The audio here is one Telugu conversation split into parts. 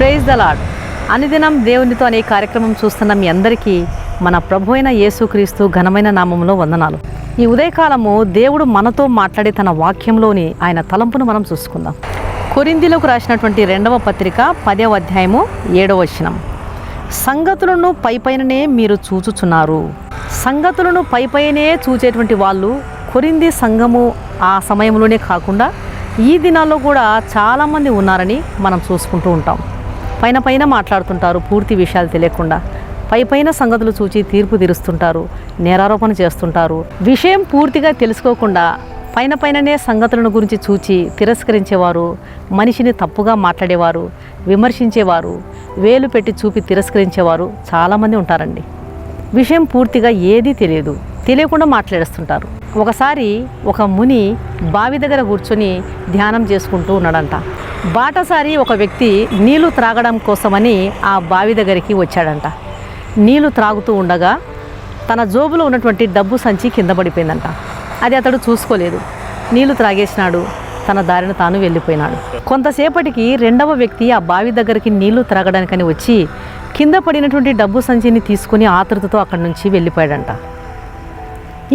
ప్రైజ్ ద లాడ్ అనుదినం దేవునితో అనే కార్యక్రమం చూస్తున్న మీ అందరికీ మన ప్రభు అయిన యేసుక్రీస్తు ఘనమైన నామంలో వందనాలు. ఈ ఉదయకాలము దేవుడు మనతో మాట్లాడే తన వాక్యంలోని ఆయన తలంపును మనం చూసుకుందాం. కొరిందిలోకి రాసినటువంటి రెండవ పత్రిక పదవ అధ్యాయము ఏడవ వచనం. సంగతులను పైపైననే మీరు చూచుచున్నారు. సంగతులను పైపైనే చూచేటువంటి వాళ్ళు కొరింది సంఘము ఆ సమయంలోనే కాకుండా ఈ దినాల్లో కూడా చాలామంది ఉన్నారని మనం చూసుకుంటూ ఉంటాం. పైన పైన మాట్లాడుతుంటారు పూర్తి విషయాలు తెలియకుండా. పై పైన సంగతులు చూచి తీర్పు తీరుస్తుంటారు నేరారోపణ చేస్తుంటారు. విషయం పూర్తిగా తెలుసుకోకుండా పైన పైననే సంగతులను గురించి చూచి తిరస్కరించేవారు మనిషిని తప్పుగా మాట్లాడేవారు విమర్శించేవారు వేలు పెట్టి చూపి తిరస్కరించేవారు చాలామంది ఉంటారండి. విషయం పూర్తిగా ఏదీ తెలియదు. తెలియకుండా మాట్లాడేస్తుంటారు. ఒకసారి ఒక ముని బావి దగ్గర కూర్చొని ధ్యానం చేసుకుంటూ ఉన్నాడంట. బాటసారి ఒక వ్యక్తి నీళ్ళు త్రాగడం కోసమని ఆ బావి దగ్గరికి వచ్చాడంట. నీళ్ళు త్రాగుతూ ఉండగా తన జోబులో ఉన్నటువంటి డబ్బు సంచి కింద పడిపోయిందంట. అది అతడు చూసుకోలేదు. నీళ్ళు త్రాగేసినాడు. తన దారిన తాను వెళ్ళిపోయినాడు. కొంతసేపటికి రెండవ వ్యక్తి ఆ బావి దగ్గరికి నీళ్ళు త్రాగడానికని వచ్చి కింద పడినటువంటి డబ్బు సంచిని తీసుకుని ఆతృతతో అక్కడి నుంచి వెళ్ళిపోయాడంట.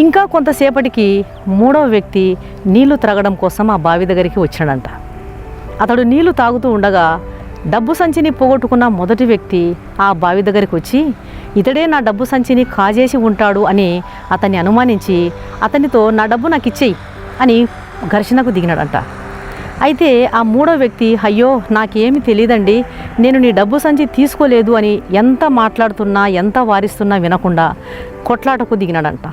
ఇంకా కొంతసేపటికి మూడవ వ్యక్తి నీళ్ళు త్రాగడం కోసం ఆ బావి దగ్గరికి వచ్చాడంట అతడు నీళ్ళు తాగుతూ ఉండగా డబ్బు సంచిని పోగొట్టుకున్న మొదటి వ్యక్తి ఆ బావి దగ్గరికి వచ్చి ఇతడే నా డబ్బు సంచిని కాజేసి ఉంటాడు అని అతన్ని అనుమానించి అతనితో నా డబ్బు నాకు ఇచ్చేయి అని ఘర్షణకు దిగినాడంట. అయితే ఆ మూడో వ్యక్తి అయ్యో నాకేమి తెలియదండి నేను నీ డబ్బు సంచి తీసుకోలేదు అని ఎంత మాట్లాడుతున్నా ఎంత వారిస్తున్నా వినకుండా కొట్లాటకు దిగినాడంట.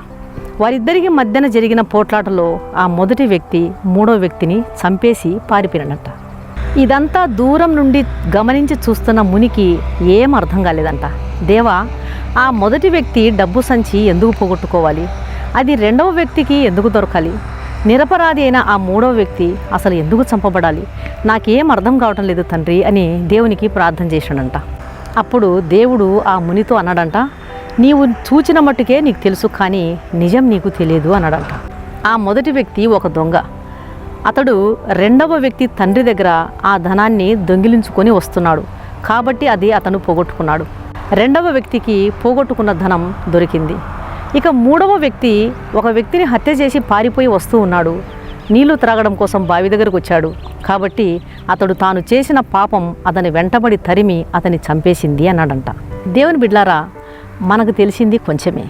వారిద్దరికి మధ్యన జరిగిన పోట్లాటలో ఆ మొదటి వ్యక్తి మూడో వ్యక్తిని చంపేసి పారిపోయినాడంట. ఇదంతా దూరం నుండి గమనించి చూస్తున్న మునికి ఏం అర్థం కాలేదంట. దేవా ఆ మొదటి వ్యక్తి డబ్బు సంచి ఎందుకు పోగొట్టుకోవాలి? అది రెండవ వ్యక్తికి ఎందుకు దొరకాలి? నిరపరాధి అయిన ఆ మూడవ వ్యక్తి అసలు ఎందుకు చంపబడాలి? నాకేం అర్థం కావటం లేదు తండ్రి అని దేవునికి ప్రార్థన చేశాడంట. అప్పుడు దేవుడు ఆ మునితో అన్నాడంట నీవు చూచిన మట్టుకే నీకు తెలుసు కానీ నిజం నీకు తెలియదు అన్నాడంట. ఆ మొదటి వ్యక్తి ఒక దొంగ. అతడు రెండవ వ్యక్తి తండ్రి దగ్గర ఆ ధనాన్ని దొంగిలించుకొని వస్తున్నాడు. కాబట్టి అది అతను పోగొట్టుకున్నాడు. రెండవ వ్యక్తికి పోగొట్టుకున్న ధనం దొరికింది. ఇక మూడవ వ్యక్తి ఒక వ్యక్తిని హత్య చేసి పారిపోయి వస్తూ ఉన్నాడు. నీళ్ళు త్రాగడం కోసం బావి దగ్గరకు వచ్చాడు. కాబట్టి అతడు తాను చేసిన పాపం అతని వెంటబడి తరిమి అతని చంపేసింది అన్నాడంట. దేవుని బిడ్లారా మనకు తెలిసింది కొంచెమే.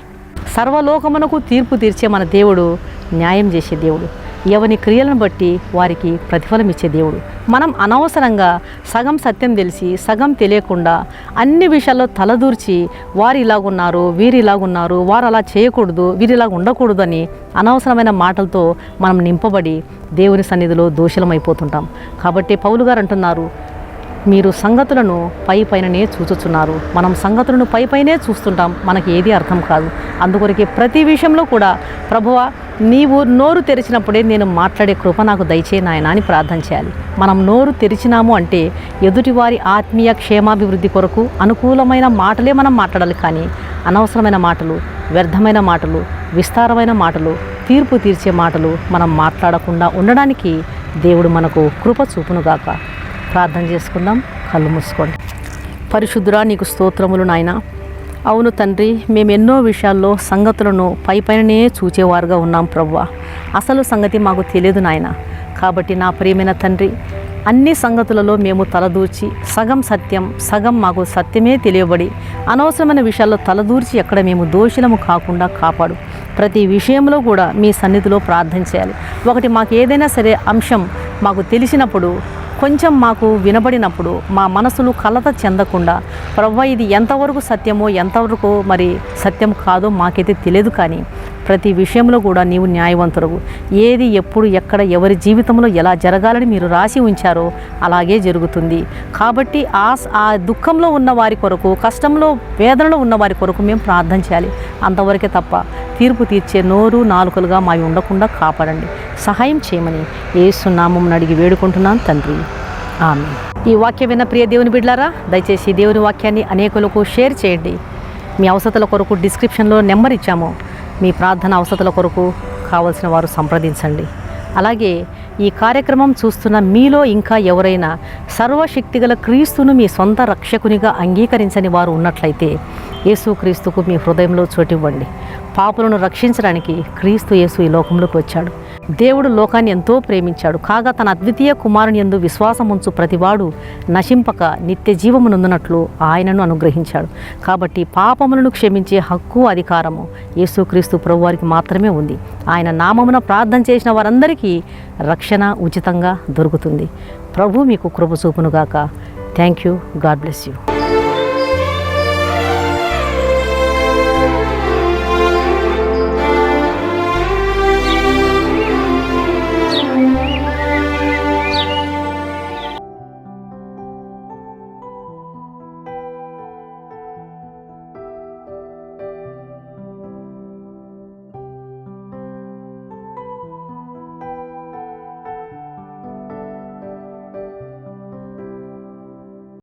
సర్వలోకమునకు తీర్పు తీర్చే మన దేవుడు న్యాయం చేసే దేవుడు. ఎవని క్రియలను బట్టి వారికి ప్రతిఫలం ఇచ్చే దేవుడు. మనం అనవసరంగా సగం సత్యం తెలిసి సగం తెలియకుండా అన్ని విషయాల్లో తలదూర్చి వారు ఇలాగున్నారు వీరు ఇలాగున్నారు వారు అలా చేయకూడదు వీరు ఇలాగ ఉండకూడదు అని అనవసరమైన మాటలతో మనం నింపబడి దేవుని సన్నిధిలో దోషలమైపోతుంటాం. కాబట్టి పౌలు గారు అంటున్నారు మీరు సంగతులను పై పైననే చూచుచున్నారు. మనం సంగతులను పై పైనే చూస్తుంటాం. మనకి ఏది అర్థం కాదు. అందుకొరకే ప్రతి విషయంలో కూడా ప్రభువ నీవు నోరు తెరిచినప్పుడే నేను మాట్లాడే కృప నాకు దయచే నాయన అని ప్రార్థన చేయాలి. మనం నోరు తెరిచినాము అంటే ఎదుటివారి ఆత్మీయ క్షేమాభివృద్ధి కొరకు అనుకూలమైన మాటలే మనం మాట్లాడాలి కానీ అనవసరమైన మాటలు వ్యర్థమైన మాటలు విస్తారమైన మాటలు తీర్పు తీర్చే మాటలు మనం మాట్లాడకుండా ఉండడానికి దేవుడు మనకు కృప చూపునుగాక. ప్రార్థన చేసుకుందాం. కళ్ళు మూసుకోండి. పరిశుద్ధురా నీకు స్తోత్రములు నాయన. అవును తండ్రి మేము ఎన్నో విషయాల్లో సంగతులను పై పైననే చూచేవారుగా ఉన్నాం ప్రవ్వ. అసలు సంగతి మాకు తెలియదు నాయన. కాబట్టి నా ప్రియమైన తండ్రి అన్ని సంగతులలో మేము తలదూర్చి సగం సత్యం సగం మాకు సత్యమే తెలియబడి అనవసరమైన విషయాల్లో తలదూర్చి ఎక్కడ మేము దోషులము కాకుండా కాపాడు. ప్రతి విషయంలో కూడా మీ సన్నిధిలో ప్రార్థన చేయాలి. ఒకటి మాకు ఏదైనా సరే అంశం మాకు తెలిసినప్పుడు కొంచెం మాకు వినబడినప్పుడు మా మనసులు కలత చెందకుండా ప్రవ్వ ఇది ఎంతవరకు సత్యమో ఎంతవరకు మరి సత్యం కాదో మాకైతే తెలియదు కానీ ప్రతి విషయంలో కూడా నీవు న్యాయవంతుడవు. ఏది ఎప్పుడు ఎక్కడ ఎవరి జీవితంలో ఎలా జరగాలని మీరు రాసి ఉంచారో అలాగే జరుగుతుంది. కాబట్టి ఆ ఆ దుఃఖంలో ఉన్న వారి కొరకు కష్టంలో వేదనలో ఉన్న వారి కొరకు మేము ప్రార్థన చేయాలి. అంతవరకే తప్ప తీర్పు తీర్చే నోరు నాలుకలుగా మావి ఉండకుండా కాపాడండి. సహాయం చేయమని ఏసునామం అడిగి వేడుకుంటున్నాను తండ్రి. ఆమె ఈ వాక్యం విన్న ప్రియ దేవుని బిడ్లారా దయచేసి దేవుని వాక్యాన్ని అనేకులకు షేర్ చేయండి. మీ అవసరాల కొరకు డిస్క్రిప్షన్లో నెంబర్ ఇచ్చాము. మీ ప్రార్థన అవసరాల కొరకు కావలసిన వారు సంప్రదించండి. అలాగే ఈ కార్యక్రమం చూస్తున్న మీలో ఇంకా ఎవరైనా సర్వశక్తిగల క్రీస్తును మీ సొంత రక్షకునిగా అంగీకరించని వారు ఉన్నట్లయితే యేసుక్రీస్తుకు మీ హృదయంలో చోటివ్వండి పాపులను రక్షించడానికి క్రీస్తు యేసు ఈ లోకంలోకి వచ్చాడు. దేవుడు లోకాన్ని ఎంతో ప్రేమించాడు. కాగా తన అద్వితీయ కుమారుని యందు విశ్వాసం ఉంచు ప్రతివాడు నశింపక నిత్య జీవమునందునట్లు ఆయనను అనుగ్రహించాడు. కాబట్టి పాపములను క్షమించే హక్కు అధికారము యేసుక్రీస్తు ప్రభువారికి మాత్రమే ఉంది. ఆయన నామమున ప్రార్థన చేసిన వారందరికీ రక్షణ ఉచితంగా దొరుకుతుంది. ప్రభు మీకు కృప చూపునుగాక. Thank you. God bless you.